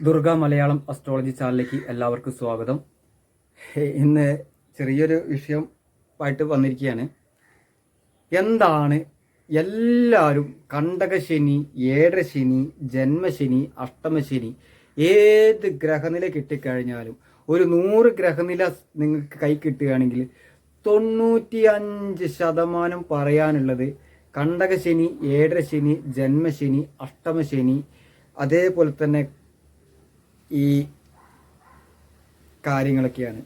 Durga Malayalam astrology ചാനലിലേക്ക് എല്ലാവർക്കും സ്വാഗതം. ഇന്ന് ചെറിയൊരു വിഷയം ആയിട്ട് വന്നിരിക്കുകയാണ്. എന്താണ് എല്ലാവരും കണ്ടകശനി ഏഴരശനി ജന്മശനി അഷ്ടമശനി ഏത് ഗ്രഹനില കിട്ടിക്കഴിഞ്ഞാലും ഒരു നൂറ് ഗ്രഹനില നിങ്ങൾക്ക് കൈ കിട്ടുകയാണെങ്കിൽ തൊണ്ണൂറ്റി അഞ്ച് ശതമാനം പറയാനുള്ളത് കണ്ടകശനി ഏഴരശനി ജന്മശനി അഷ്ടമശനി അതേപോലെ തന്നെ ഈ കാര്യങ്ങളൊക്കെയാണ്.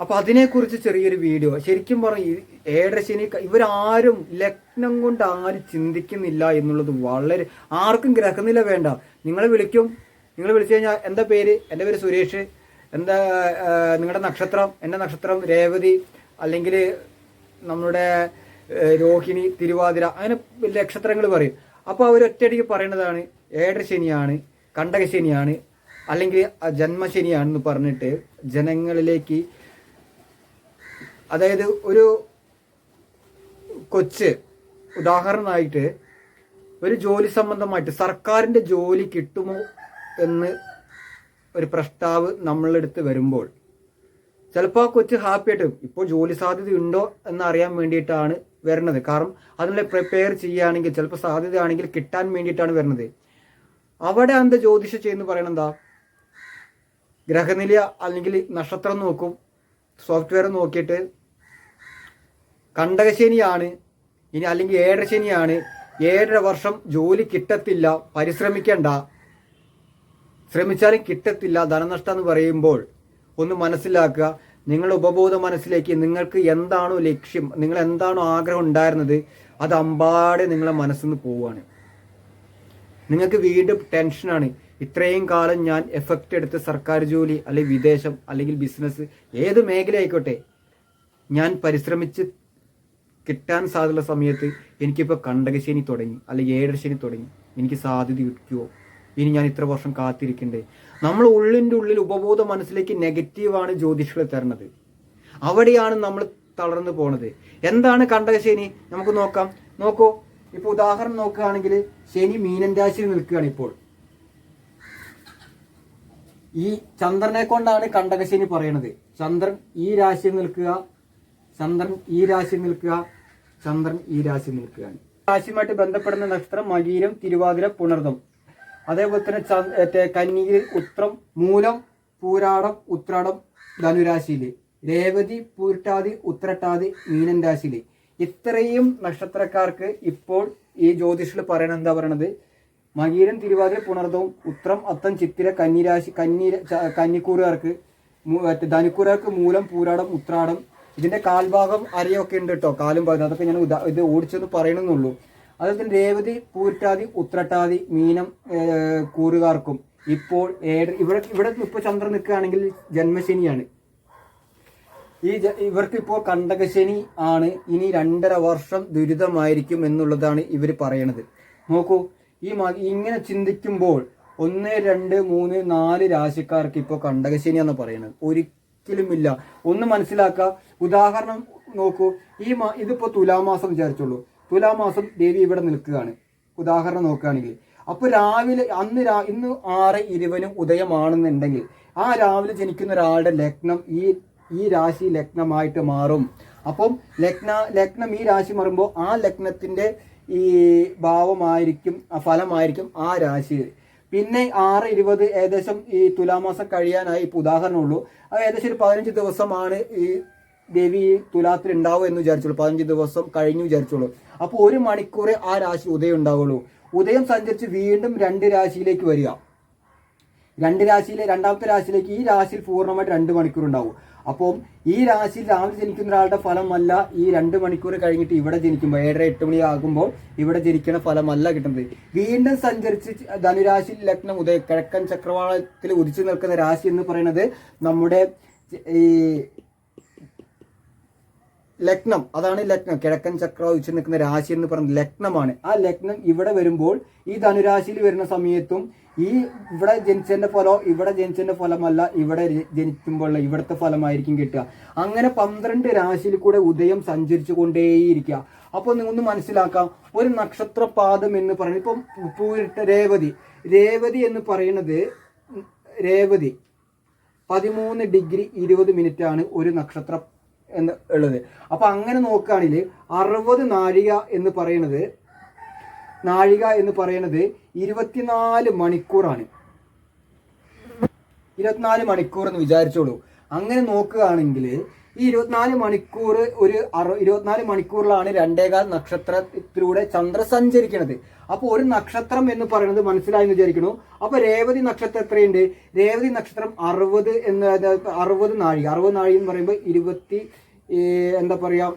അപ്പൊ അതിനെക്കുറിച്ച് ചെറിയൊരു വീഡിയോ. ശരിക്കും പറഞ്ഞു ഏഴരശനി ഇവരാരും ലഗ്നം കൊണ്ട് ആരും ചിന്തിക്കുന്നില്ല എന്നുള്ളത് വളരെ ആർക്കും ഗ്രഹനില വേണ്ട. നിങ്ങളെ വിളിക്കും. നിങ്ങൾ വിളിച്ചു കഴിഞ്ഞാൽ എന്താ പേര്? എന്റെ പേര് സുരേഷ്? എന്താ നിങ്ങളുടെ നക്ഷത്രം? എന്റെ നക്ഷത്രം രേവതി. അല്ലെങ്കിൽ നമ്മുടെ രോഹിണി തിരുവാതിര. അങ്ങനെ നക്ഷത്രങ്ങൾ പറയും. അപ്പോൾ അവർ ഒറ്റയടിക്ക് പറയുന്നതാണ് ഏഴരശനിയാണ് കണ്ടകശനിയാണ് അല്ലെങ്കിൽ ജന്മശനിയാണെന്ന് പറഞ്ഞിട്ട് ജനങ്ങളിലേക്ക് അതായത് ഒരു കൊച്ച് ഉദാഹരണമായിട്ട് ഒരു ജോലി സംബന്ധമായിട്ട് സർക്കാരിന്റെ ജോലി കിട്ടുമോ എന്ന് ഒരു പ്രസ്താവ് നമ്മളെടുത്ത് വരുമ്പോൾ ചിലപ്പോൾ ആ കൊച്ച് ഹാപ്പി ആയിട്ട് ഇപ്പോൾ ജോലി സാധ്യത ഉണ്ടോ എന്ന് അറിയാൻ വേണ്ടിയിട്ടാണ് വരുന്നത്. കാരണം അതിനെ പ്രിപ്പയർ ചെയ്യുകയാണെങ്കിൽ ചിലപ്പോൾ സാധ്യതയാണെങ്കിൽ കിട്ടാൻ വേണ്ടിയിട്ടാണ് വരുന്നത്. അവിടെ അന്ത ജ്യോതിഷ ചെയ്യുന്ന പറയണത് എന്താ ഗ്രഹനില അല്ലെങ്കിൽ നക്ഷത്രം നോക്കും സോഫ്റ്റ്വെയർ നോക്കിയിട്ട് കണ്ടകശനിയാണ് ഇനി അല്ലെങ്കിൽ ഏഴരശനിയാണ് ഏഴര വർഷം ജോലി കിട്ടത്തില്ല പരിശ്രമിക്കണ്ട. ശ്രമിച്ചാലും കിട്ടത്തില്ല ധനനഷ്ടം എന്ന് പറയുമ്പോൾ ഒന്ന് മനസ്സിലാക്കുക നിങ്ങളുടെ ഉപബോധ മനസ്സിലേക്ക് നിങ്ങൾക്ക് എന്താണോ ലക്ഷ്യം നിങ്ങൾ എന്താണോ ആഗ്രഹം ഉണ്ടായിരുന്നത് അത് അമ്പാടെ നിങ്ങളെ മനസ്സിൽ നിന്ന് പോവുകയാണ് നിങ്ങൾക്ക് വീണ്ടും ടെൻഷനാണ് ഇത്രയും കാലം ഞാൻ എഫക്റ്റ് എടുത്ത് സർക്കാർ ജോലി അല്ലെങ്കിൽ വിദേശം അല്ലെങ്കിൽ ബിസിനസ് ഏത് മേഖല ആയിക്കോട്ടെ ഞാൻ പരിശ്രമിച്ച് കിട്ടാൻ സാധ്യതയുള്ള സമയത്ത് എനിക്കിപ്പോൾ കണ്ടകശനി തുടങ്ങി അല്ലെങ്കിൽ ഏഴരശനി തുടങ്ങി. എനിക്ക് സാധ്യത കിട്ടുമോ ഇനി ഞാൻ ഇത്ര വർഷം കാത്തിരിക്കണ്ടേ? നമ്മൾ ഉള്ളിന്റെ ഉള്ളിൽ ഉപബോധ മനസ്സിലേക്ക് നെഗറ്റീവാണ് ജ്യോതിഷികൾ തരണത്. അവിടെയാണ് നമ്മൾ തളർന്നു പോണത്. എന്താണ് കണ്ടകശനി? നമുക്ക് നോക്കാം. നോക്കൂ. ഇപ്പൊ ഉദാഹരണം നോക്കുകയാണെങ്കിൽ ശനി മീനൻ രാശിയിൽ നിൽക്കുകയാണ് ഇപ്പോൾ. ഈ ചന്ദ്രനെ കൊണ്ടാണ് കണ്ടകശനി പറയണത് ചന്ദ്രൻ ഈ രാശിയിൽ നിൽക്കുക ചന്ദ്രൻ ഈ രാശിയിൽ നിൽക്കുക ചന്ദ്രൻ ഈ രാശിയിൽ നിൽക്കുകയാണ് രാശിയുമായിട്ട് ബന്ധപ്പെടുന്ന നക്ഷത്രം മകീരം തിരുവാതിര പുണർതം അതേപോലെ തന്നെ കന്നിയിൽ ഉത്രം മൂലം പൂരാടം ഉത്രാടം ധനുരാശിയിൽ. രേവതി പൂരിട്ടാതി ഉത്രട്ടാതി മീനൻ രാശിയിൽ. ഇത്രയും നക്ഷത്രക്കാർക്ക് ഇപ്പോൾ ഈ ജ്യോതിഷിൽ പറയണത് എന്താ പറയണത്? മകീരൻ തിരുവാതിര പുണർദവും ഉത്രം അത്തം ചിത്തിര കന്നിരാശി കന്നി കന്നിക്കൂറുകാർക്ക് ധനിക്കൂറുകാർക്ക് മൂലം പൂരാടം ഉത്രാടം ഇതിന്റെ കാൽഭാഗം അരയൊക്കെ ഉണ്ട് കേട്ടോ കാലും പറയുന്നത് അതൊക്കെ ഞാൻ ഇത് ഓടിച്ചെന്ന് പറയണമെന്നുള്ളൂ അതുപോലെ തന്നെ രേവതി പൂരിട്ടാതി ഉത്രട്ടാതി മീനം കൂറുകാർക്കും ഇപ്പോൾ ഏഴ് ഇവിടെ ഇവിടെ ഇപ്പോൾ ചന്ദ്രൻ നിൽക്കുകയാണെങ്കിൽ ജന്മശനിയാണ്. ഈ ജ- ഇവർക്ക് ഇപ്പോൾ കണ്ടകശനി ആണ്. ഇനി രണ്ടര വർഷം ദുരിതമായിരിക്കും എന്നുള്ളതാണ് ഇവർ പറയണത്. നോക്കൂ ഈ ഇങ്ങനെ ചിന്തിക്കുമ്പോൾ ഒന്ന് രണ്ട് മൂന്ന് നാല് രാശിക്കാർക്ക് ഇപ്പോൾ കണ്ടകശനിയാണ് പറയുന്നത് ഒരിക്കലുമില്ല. ഒന്ന് മനസ്സിലാക്കുക. ഉദാഹരണം നോക്കൂ. ഈ മാ ഇതിപ്പോൾ തുലാമാസം വിചാരിച്ചുള്ളൂ തുലാമാസം ദേവി ഇവിടെ നിൽക്കുകയാണ്. ഉദാഹരണം നോക്കുകയാണെങ്കിൽ. അപ്പോൾ രാവിലെ അന്ന് രാ ഇന്ന് ആറ് ഇരുവനും ഉദയമാണെന്നുണ്ടെങ്കിൽ ആ രാവിലെ ജനിക്കുന്ന ഒരാളുടെ ലഗ്നം ഈ ഈ രാശി ലഗ്നമായിട്ട് മാറും. അപ്പം ലഗ്ന ലഗ്നം ഈ രാശി മാറുമ്പോൾ ആ ലഗ്നത്തിന്റെ ഈ ഭാവമായിരിക്കും ആ ഫലമായിരിക്കും ആ രാശി. പിന്നെ ആറ് ഇരുപത് ഏകദേശം ഈ തുലാമാസം കഴിയാനായി ഇപ്പോൾ ഉദാഹരണമുള്ളൂ. അത് ഏകദേശം ഒരു പതിനഞ്ച് ദിവസമാണ് ഈ ദേവി തുലാത്തിൽ ഉണ്ടാവും എന്ന് വിചാരിച്ചോളൂ പതിനഞ്ച് ദിവസം കഴിഞ്ഞു വിചാരിച്ചോളൂ അപ്പോൾ ഒരു മണിക്കൂറേ ആ രാശി ഉദയം ഉണ്ടാവുള്ളൂ. ഉദയം സഞ്ചരിച്ച് വീണ്ടും രണ്ട് രാശിയിലേക്ക് വരിക. രണ്ട് രാശിയിലെ രണ്ടാമത്തെ രാശിയിലേക്ക് ഈ രാശിയിൽ പൂർണമായിട്ട് രണ്ട് മണിക്കൂർ ഉണ്ടാവും. അപ്പം ഈ രാശിയിൽ രാവിലെ ജനിക്കുന്ന ഒരാളുടെ ഫലമല്ല ഈ രണ്ട് മണിക്കൂർ കഴിഞ്ഞിട്ട് ഇവിടെ ജനിക്കുമ്പോൾ ഏഴര എട്ട് മണി ആകുമ്പോൾ ഇവിടെ ജനിക്കുന്ന ഫലമല്ല കിട്ടുന്നത്. വീണ്ടും സഞ്ചരിച്ച് ധനുരാശി ലഗ്നം ഉദയ കിഴക്കൻ ചക്രവാളത്തിൽ ഉദിച്ചു നിൽക്കുന്ന രാശി എന്ന് പറയുന്നത് നമ്മുടെ ഈ ലഗ്നം. അതാണ് ലഗ്നം. കിഴക്കൻ ചക്രം ഉച്ച നിൽക്കുന്ന രാശി എന്ന് പറയുന്നത് ലഗ്നമാണ്. ആ ലഗ്നം ഇവിടെ വരുമ്പോൾ ഈ ധനുരാശിയിൽ വരുന്ന സമയത്തും ഈ ഇവിടെ ജനിച്ചതിന്റെ ഫലം ഇവിടെ ജനിച്ചതിന്റെ ഫലമല്ല ഇവിടെ ജനിക്കുമ്പോൾ ഇവിടുത്തെ ഫലമായിരിക്കും കിട്ടുക. അങ്ങനെ പന്ത്രണ്ട് രാശിയിൽ കൂടെ ഉദയം സഞ്ചരിച്ചു കൊണ്ടേയിരിക്കുക അപ്പോൾ ഒന്ന് മനസ്സിലാക്കാം. ഒരു നക്ഷത്രപാദം എന്ന് പറയുന്നത് ഇപ്പം പൂരിട്ട രേവതി. രേവതി എന്ന് പറയുന്നത് രേവതി. പതിമൂന്ന് ഡിഗ്രി ഇരുപത് മിനിറ്റ് ആണ് ഒരു നക്ഷത്രം എന്ന് ഉള്ളത്. അപ്പൊ അങ്ങനെ നോക്കുകയാണെങ്കിൽ അറുപത് നാഴിക എന്ന് പറയുന്നത് നാഴിക എന്ന് പറയുന്നത് ഇരുപത്തിനാല് മണിക്കൂറാണ്. ഇരുപത്തിനാല് മണിക്കൂർ എന്ന് വിചാരിച്ചോളൂ. അങ്ങനെ നോക്കുകയാണെങ്കിൽ ഈ ഇരുപത്തിനാല് മണിക്കൂർ ഒരു അറു ഇരുപത്തിനാല് മണിക്കൂറിലാണ് രണ്ടേകാൽ നക്ഷത്രത്തിലൂടെ ചന്ദ്ര സഞ്ചരിക്കുന്നത് അപ്പോൾ ഒരു നക്ഷത്രം എന്ന് പറയുന്നത് മനസ്സിലായി എന്ന് വിചാരിക്കുന്നു. അപ്പോൾ രേവതി നക്ഷത്രം എത്രയുണ്ട്? രേവതി നക്ഷത്രം അറുപത് എന്ന് അറുപത് നാഴിക അറുപത് നാഴിക എന്ന് പറയുമ്പോൾ ഇരുപത്തി എന്താ പറയുക?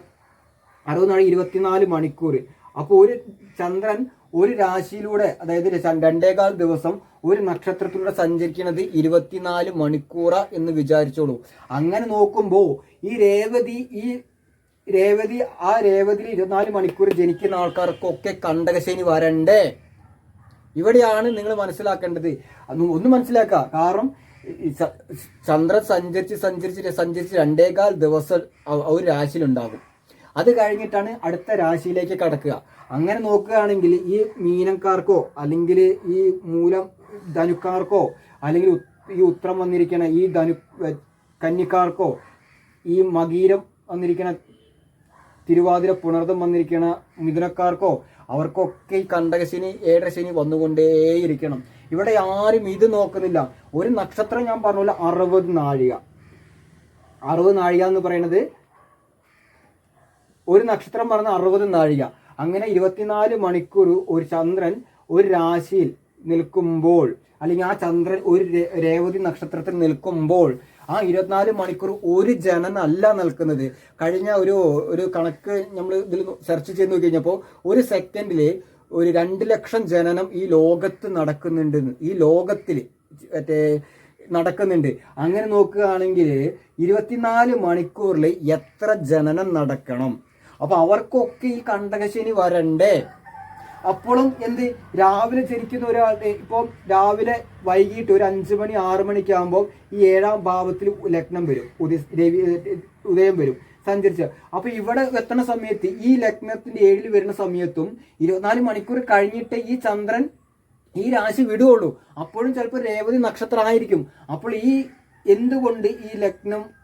അറുപത് നാഴി ഇരുപത്തിനാല് മണിക്കൂർ. അപ്പോൾ ഒരു ചന്ദ്രൻ ഒരു രാശിയിലൂടെ അതായത് രണ്ടേകാൽ ദിവസം ഒരു നക്ഷത്രത്തിലൂടെ സഞ്ചരിക്കുന്നത് ഇരുപത്തിനാല് മണിക്കൂറ എന്ന് വിചാരിച്ചോളൂ. അങ്ങനെ നോക്കുമ്പോൾ ഈ രേവതി ഈ രേവതി ആ രേവതി ഇരുപത്തിനാല് മണിക്കൂർ ജനിക്കുന്ന ആൾക്കാർക്കൊക്കെ കണ്ടകശനി വരണ്ടേ? ഇവിടെയാണ് നിങ്ങൾ മനസ്സിലാക്കേണ്ടത്. ഒന്ന് മനസ്സിലാക്കുക കാരണം ചന്ദ്രൻ സഞ്ചരിച്ച് സഞ്ചരിച്ച് സഞ്ചരിച്ച് രണ്ടേകാൽ ദിവസം ഒരു രാശിയിലുണ്ടാകും. അത് കഴിഞ്ഞിട്ടാണ് അടുത്ത രാശിയിലേക്ക് കടക്കുക. അങ്ങനെ നോക്കുകയാണെങ്കിൽ ഈ മീനക്കാർക്കോ അല്ലെങ്കിൽ ഈ മൂലം ധനുക്കാർക്കോ അല്ലെങ്കിൽ ഈ ഉത്രം വന്നിരിക്കുന്ന ഈ ധനു കന്നിക്കാർക്കോ ഈ മകീരം വന്നിരിക്കുന്ന തിരുവാതിര പുണർദം വന്നിരിക്കുന്ന മിഥുനക്കാർക്കോ അവർക്കൊക്കെ ഈ കണ്ടകശനി ഏഴരശനി വന്നുകൊണ്ടേയിരിക്കണം. ഇവിടെ ആരും ഇത് നോക്കുന്നില്ല. ഒരു നക്ഷത്രം ഞാൻ പറഞ്ഞില്ല അറുപത് നാഴിക. അറുപത് നാഴിക എന്ന് പറയുന്നത് ഒരു നക്ഷത്രം പറഞ്ഞ അറുപത് നാഴിക. അങ്ങനെ ഇരുപത്തിനാല് മണിക്കൂർ ഒരു ചന്ദ്രൻ ഒരു രാശിയിൽ നിൽക്കുമ്പോൾ അല്ലെങ്കിൽ ആ ചന്ദ്രൻ ഒരു രേവതി നക്ഷത്രത്തിൽ നിൽക്കുമ്പോൾ ആ ഇരുപത്തിനാല് മണിക്കൂർ ഒരു ജനനല്ല നിൽക്കുന്നത്. കഴിഞ്ഞ ഒരു ഒരു കണക്ക് നമ്മൾ ഇതിൽ സെർച്ച് ചെയ്ത് നോക്കി കഴിഞ്ഞപ്പോൾ ഒരു സെക്കൻഡിൽ ഒരു രണ്ട് ലക്ഷം ജനനം ഈ ലോകത്ത് നടക്കുന്നുണ്ട് ഈ ലോകത്തിൽ മറ്റേ നടക്കുന്നുണ്ട്. അങ്ങനെ നോക്കുകയാണെങ്കിൽ ഇരുപത്തിനാല് മണിക്കൂറിൽ എത്ര ജനനം നടക്കണം? അപ്പൊ അവർക്കൊക്കെ ഈ കണ്ടകശനി വരണ്ടേ? അപ്പോഴും എന്ത്? രാവിലെ ജനിക്കുന്ന ഒരാളുടെ ഇപ്പം രാവിലെ വൈകിട്ട് ഒരു അഞ്ച് മണി ആറ് മണിക്ക് ആകുമ്പോൾ ഈ ഏഴാം ഭാവത്തിൽ ലഗ്നം വരും. രവി ഉദയം വരും. സഞ്ചരിച്ച്. അപ്പൊ ഇവിടെ എത്തുന്ന സമയത്ത് ഈ ലഗ്നത്തിന്റെ ഏഴിൽ വരുന്ന സമയത്തും ഇരുപത്തിനാല് മണിക്കൂർ കഴിഞ്ഞിട്ട് ഈ ചന്ദ്രൻ ഈ രാശി വിടുകയുള്ളൂ. അപ്പോഴും ചിലപ്പോൾ രേവതി നക്ഷത്രമായിരിക്കും. അപ്പോൾ ഈ എന്തുകൊണ്ട് ഈ ലഗ്നം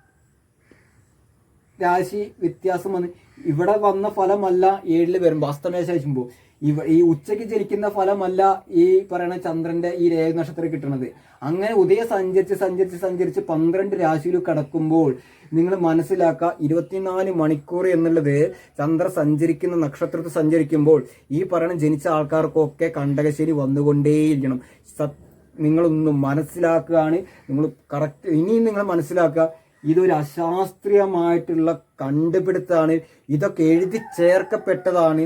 രാശി വ്യത്യാസം വന്ന് ഇവിടെ വന്ന ഫലമല്ല ഏഴിൽ വരുമ്പോൾ അസ്തമേശ വെച്ചുമ്പോൾ ഇവ ഈ ഉച്ചയ്ക്ക് ജനിക്കുന്ന ഫലമല്ല ഈ പറയണ ചന്ദ്രന്റെ ഈ രേഖ നക്ഷത്രം കിട്ടുന്നത് അങ്ങനെ ഉദയ സഞ്ചരിച്ച് സഞ്ചരിച്ച് സഞ്ചരിച്ച് പന്ത്രണ്ട് രാശിയിൽ കടക്കുമ്പോൾ നിങ്ങൾ മനസ്സിലാക്കുക ഇരുപത്തിനാല് മണിക്കൂർ എന്നുള്ളത് ചന്ദ്ര സഞ്ചരിക്കുന്ന നക്ഷത്രത്തിൽ സഞ്ചരിക്കുമ്പോൾ ഈ പറയണ ജനിച്ച ആൾക്കാർക്കൊക്കെ കണ്ടകശേരി വന്നുകൊണ്ടേയിരിക്കണം. സത് നിങ്ങളൊന്ന് മനസ്സിലാക്കുകയാണ്. നിങ്ങൾ കറക്റ്റ് ഇനിയും നിങ്ങൾ മനസ്സിലാക്കുക ഇതൊരു അശാസ്ത്രീയമായിട്ടുള്ള കണ്ടുപിടുത്താണ് ഇതൊക്കെ എഴുതി ചേർക്കപ്പെട്ടതാണ്.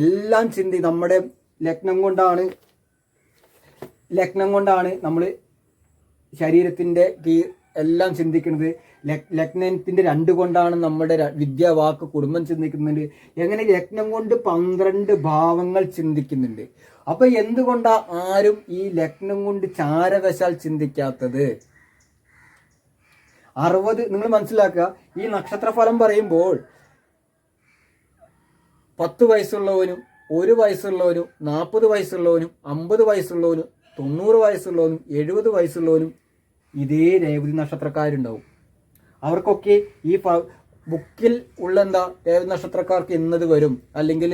എല്ലാം ചിന്തി നമ്മുടെ ലഗ്നം കൊണ്ടാണ്. ലഗ്നം കൊണ്ടാണ് നമ്മൾ ശരീരത്തിന്റെ എല്ലാം ചിന്തിക്കുന്നത്. ലഗ്നത്തിന്റെ രണ്ട് കൊണ്ടാണ് നമ്മുടെ വിദ്യ വാക്ക് കുടുംബം ചിന്തിക്കുന്നുണ്ട് എങ്ങനെ ലഗ്നം കൊണ്ട് പന്ത്രണ്ട് ഭാവങ്ങൾ ചിന്തിക്കുന്നുണ്ട്. അപ്പൊ എന്തുകൊണ്ടാ ആരും ഈ ലഗ്നം കൊണ്ട് ചാരവശാൽ ചിന്തിക്കാത്തത്? അറുപത് നിങ്ങൾ മനസ്സിലാക്കുക ഈ നക്ഷത്രഫലം പറയുമ്പോൾ പത്ത് വയസ്സുള്ളവനും ഒരു വയസ്സുള്ളവനും നാൽപ്പത് വയസ്സുള്ളവനും അമ്പത് വയസ്സുള്ളവനും തൊണ്ണൂറ് വയസ്സുള്ളവനും എഴുപത് വയസ്സുള്ളവനും ഇതേ രേവതി നക്ഷത്രക്കാരുണ്ടാവും. അവർക്കൊക്കെ ഈ ബുക്കിൽ ഉള്ള എന്താ രേവതി നക്ഷത്രക്കാർക്ക് എന്നത് വരും അല്ലെങ്കിൽ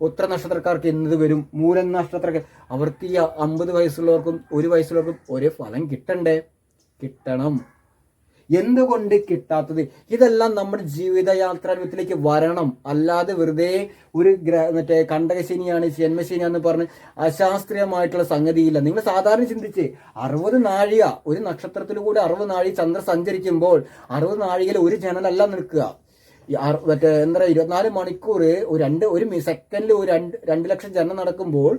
ഉത്തര നക്ഷത്രക്കാർക്ക് എന്നത് വരും മൂലം നക്ഷത്രക്കാർ. അവർക്ക് ഈ അമ്പത് വയസ്സുള്ളവർക്കും ഒരു വയസ്സുള്ളവർക്കും ഒരേ ഫലം കിട്ടണ്ടേ? കിട്ടണം. എന്തുകൊണ്ട് കിട്ടാത്തത്? ഇതെല്ലാം നമ്മുടെ ജീവിതയാത്രാരൂപത്തിലേക്ക് വരണം. അല്ലാതെ വെറുതെ ഒരു മറ്റേ കണ്ടകശനിയാണ് ജന്മശനിയാന്ന് പറഞ്ഞ് അശാസ്ത്രീയമായിട്ടുള്ള സംഗതിയില്ല. നിങ്ങൾ സാധാരണ ചിന്തിച്ച് അറുപത് നാഴിക ഒരു നക്ഷത്രത്തിലൂടെ അറുപത് നാഴിക ചന്ദ്ര സഞ്ചരിക്കുമ്പോൾ അറുപത് നാഴികയിൽ ഒരു ജനലല്ല നിൽക്കുക. മറ്റേ എന്താ പറയുക ഇരുപത്തിനാല് മണിക്കൂർ ഒരു രണ്ട് ഒരു സെക്കൻഡിൽ ഒരു രണ്ട് രണ്ട് ലക്ഷം ജനം നടക്കുമ്പോൾ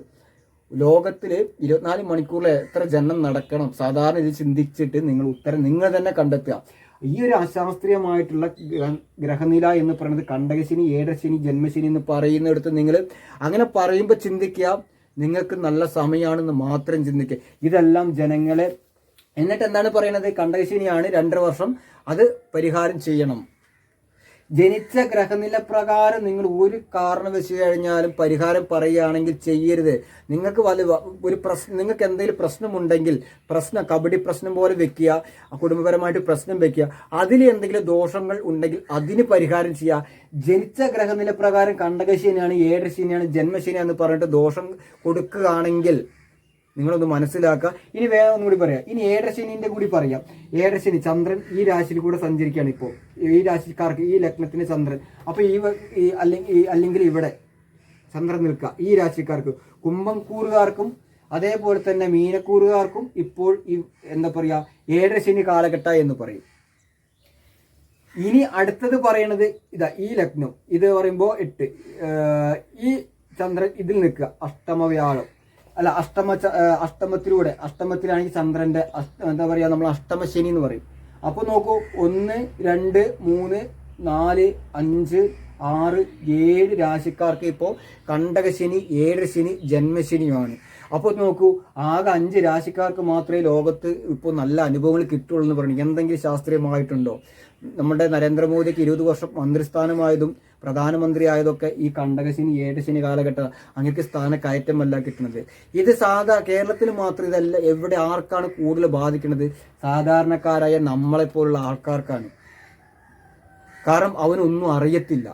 ലോകത്തിൽ ഇരുപത്തിനാല് മണിക്കൂറിൽ എത്ര ജനം നടക്കണം? സാധാരണ ഇത് ചിന്തിച്ചിട്ട് നിങ്ങൾ ഉത്തരം നിങ്ങൾ തന്നെ കണ്ടെത്തുക. ഈ ഒരു അശാസ്ത്രീയമായിട്ടുള്ള ഗ്ര- ഗ്രഹനില എന്ന് പറയുന്നത് കണ്ടകശനി ഏഴശനി ജന്മശനി എന്ന് പറയുന്നിടത്ത് നിങ്ങൾ അങ്ങനെ പറയുമ്പോൾ ചിന്തിക്കുക നിങ്ങൾക്ക് നല്ല സമയമാണെന്ന് മാത്രം ചിന്തിക്കുക. ഇതെല്ലാം ജനങ്ങളെ എന്നിട്ട് എന്താണ് പറയുന്നത്? കണ്ടകശനിയാണ് രണ്ടര വർഷം അത് പരിഹാരം ചെയ്യണം. ജനിച്ച ഗ്രഹനില പ്രകാരം നിങ്ങൾ ഒരു കാരണം വെച്ച് കഴിഞ്ഞാലും പരിഹാരം പറയുകയാണെങ്കിൽ ചെയ്യരുത്. നിങ്ങൾക്ക് വല ഒരു പ്രശ്നം നിങ്ങൾക്ക് എന്തെങ്കിലും പ്രശ്നമുണ്ടെങ്കിൽ പ്രശ്നം കബഡി പ്രശ്നം പോലെ വെക്കുക കുടുംബപരമായിട്ട് പ്രശ്നം വെക്കുക. അതിൽ എന്തെങ്കിലും ദോഷങ്ങൾ ഉണ്ടെങ്കിൽ അതിന് പരിഹാരം ചെയ്യുക. ജനിച്ച ഗ്രഹനില പ്രകാരം കണ്ടകശനിയാണ് ഏഴശനിയാണ് ജന്മശനിയാണെന്ന് പറഞ്ഞിട്ട് ദോഷം കൊടുക്കുകയാണെങ്കിൽ നിങ്ങളൊന്ന് മനസ്സിലാക്കുക ഇനി വേറെ ഒന്നും കൂടി പറയാം. ഇനി ഏഴരശനിന്റെ കൂടി പറയാം. ഏഴരശനി ചന്ദ്രൻ ഈ രാശിയിൽ കൂടെ സഞ്ചരിക്കുകയാണ് ഇപ്പോൾ. ഈ രാശിക്കാർക്ക് ഈ ലഗ്നത്തിന് ചന്ദ്രൻ. അപ്പൊ ഈ അല്ലെങ്കിൽ അല്ലെങ്കിൽ ഇവിടെ ചന്ദ്രൻ നിൽക്കുക. ഈ രാശിക്കാർക്ക് കുംഭം കൂറുകാർക്കും അതേപോലെ തന്നെ മീനക്കൂറുകാർക്കും ഇപ്പോൾ ഈ എന്താ പറയുക ഏഴരശനി കാലഘട്ട എന്ന് പറയും. ഇനി അടുത്തത് പറയണത് ഇതാ ഈ ലഗ്നം. ഇത് പറയുമ്പോൾ എട്ട്. ഈ ചന്ദ്രൻ ഇതിൽ നിൽക്കുക. അഷ്ടമ വ്യാഴം അല്ല അഷ്ടമ അഷ്ടമത്തിലൂടെ അഷ്ടമത്തിലാണെങ്കിൽ ചന്ദ്രന്റെ എന്താ പറയാ നമ്മൾ അഷ്ടമ ശനി എന്ന് പറയും. അപ്പൊ നോക്കൂ ഒന്ന് രണ്ട് മൂന്ന് നാല് അഞ്ച് ആറ് ഏഴ് രാശിക്കാർക്ക് ഇപ്പോൾ കണ്ടകശനി ഏഴ് ശനി ജന്മശനിയുമാണ്. അപ്പോൾ നോക്കൂ ആകെ അഞ്ച് രാശിക്കാർക്ക് മാത്രമേ ലോകത്ത് ഇപ്പോൾ നല്ല അനുഭവങ്ങൾ കിട്ടുള്ളൂ എന്ന് പറഞ്ഞു എന്തെങ്കിലും ശാസ്ത്രീയമായിട്ടുണ്ടോ? നമ്മുടെ നരേന്ദ്രമോദിക്ക് ഇരുപത് വർഷം മന്ത്രിസ്ഥാനമായതും പ്രധാനമന്ത്രി ആയതൊക്കെ ഈ കണ്ടകശനി ഏടശനി കാലഘട്ട അങ്ങക്ക് സ്ഥാന കയറ്റമല്ല കിട്ടുന്നത്. ഇത് സാധാ കേരളത്തിൽ മാത്രം ഇതല്ല എവിടെ ആർക്കാണ് കൂടുതൽ ബാധിക്കുന്നത്? സാധാരണക്കാരായ നമ്മളെപ്പോലുള്ള ആൾക്കാർക്കാണ്. കാരണം അവനൊന്നും അറിയത്തില്ല.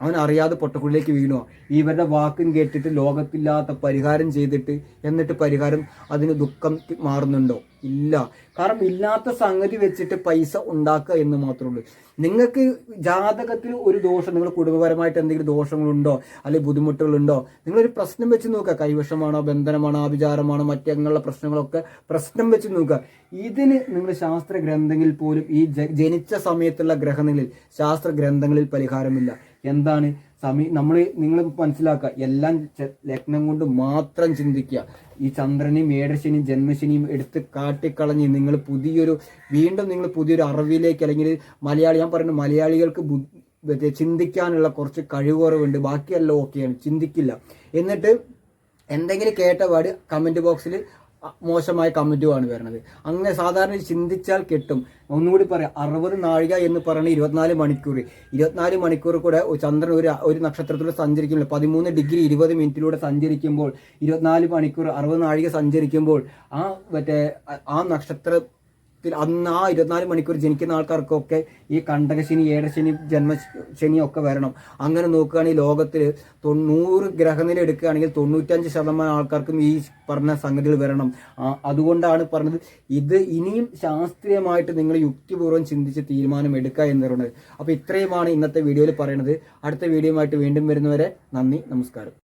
അവൻ അറിയാതെ പൊട്ടക്കുള്ളിലേക്ക് വീണു. ഇവരുടെ വാക്കും കേട്ടിട്ട് ലോകത്തില്ലാത്ത പരിഹാരം ചെയ്തിട്ട് എന്നിട്ട് പരിഹാരം അതിന് ദുഃഖം മാറുന്നുണ്ടോ? ഇല്ല. കാരണം ഇല്ലാത്ത സംഗതി വെച്ചിട്ട് പൈസ ഉണ്ടാക്കുക എന്ന് മാത്രമേ ഉള്ളൂ നിങ്ങൾക്ക് ജാതകത്തിൽ ഒരു ദോഷം നിങ്ങൾ കുടുംബപരമായിട്ട് എന്തെങ്കിലും ദോഷങ്ങളുണ്ടോ? അല്ലെങ്കിൽ ബുദ്ധിമുട്ടുകളുണ്ടോ? നിങ്ങളൊരു പ്രശ്നം വെച്ച് നോക്കുക. കൈവശമാണോ ബന്ധനമാണോ ആഭിചാരമാണോ മറ്റങ്ങനെയുള്ള പ്രശ്നങ്ങളൊക്കെ പ്രശ്നം വെച്ച് നോക്കുക. ഇതിന് നിങ്ങൾ ശാസ്ത്ര ഗ്രന്ഥങ്ങളിൽ പോലും ഈ ജനിച്ച സമയത്തുള്ള ഗ്രഹങ്ങളിൽ ശാസ്ത്ര ഗ്രന്ഥങ്ങളിൽ പരിഹാരമില്ല. എന്താണ്? സമീ നമ്മൾ നിങ്ങൾ മനസ്സിലാക്കുക എല്ലാം ലഗ്നം കൊണ്ട് മാത്രം ചിന്തിക്കുക ഈ ചന്ദ്രനെയും ഏഴശനിയും ജന്മശനിയും എടുത്ത് കാട്ടിക്കളഞ്ഞ് നിങ്ങൾ പുതിയൊരു വീണ്ടും നിങ്ങൾ പുതിയൊരു അറിവിലേക്ക് അല്ലെങ്കിൽ മലയാളി ഞാൻ പറയുന്നത് മലയാളികൾക്ക് ചിന്തിക്കാനുള്ള കുറച്ച് കഴിവുറവുണ്ട്. ബാക്കിയെല്ലാം ഓക്കെയാണ്. ചിന്തിക്കില്ല. എന്നിട്ട് എന്തെങ്കിലും കേട്ടപാട് കമന്റ് ബോക്സിൽ മോശമായ കമന്റുമാണ് വരുന്നത്. അങ്ങനെ സാധാരണ ചിന്തിച്ചാൽ കിട്ടും. ഒന്നുകൂടി പറയാം. അറുപത് നാഴിക എന്ന് പറയുന്നത് ഇരുപത്തിനാല് മണിക്കൂർ. ഇരുപത്തിനാല് മണിക്കൂർ കൂടെ ചന്ദ്രൻ ഒരു ഒരു നക്ഷത്രത്തിലൂടെ സഞ്ചരിക്കുമ്പോൾ പതിമൂന്ന് ഡിഗ്രി ഇരുപത് മിനിറ്റിലൂടെ സഞ്ചരിക്കുമ്പോൾ ഇരുപത്തിനാല് മണിക്കൂർ അറുപത് നാഴിക സഞ്ചരിക്കുമ്പോൾ ആ മറ്റേ ആ- നക്ഷത്ര അന്ന് ആ ഇരുപത്തിനാല് മണിക്കൂർ ജനിക്കുന്ന ആൾക്കാർക്കൊക്കെ ഈ കണ്ടകശനി ഏഴശനി ജന്മശനി ഒക്കെ വരണം. അങ്ങനെ നോക്കുകയാണെങ്കിൽ ലോകത്തിൽ തൊണ്ണൂറ് ഗ്രഹനില എടുക്കുകയാണെങ്കിൽ തൊണ്ണൂറ്റഞ്ച് ശതമാനം ആൾക്കാർക്കും ഈ പറഞ്ഞ സംഗതികൾ വരണം. അതുകൊണ്ടാണ് പറഞ്ഞത് ഇത് ഇനിയും ശാസ്ത്രീയമായിട്ട് നിങ്ങൾ യുക്തിപൂർവം ചിന്തിച്ച് തീരുമാനം എടുക്കുക എന്ന് പറയുന്നത് അപ്പോൾ ഇത്രയുമാണ് ഇന്നത്തെ വീഡിയോയിൽ പറയുന്നത് അടുത്ത വീഡിയോയുമായിട്ട് വീണ്ടും വരുന്നവരെ നന്ദി നമസ്കാരം.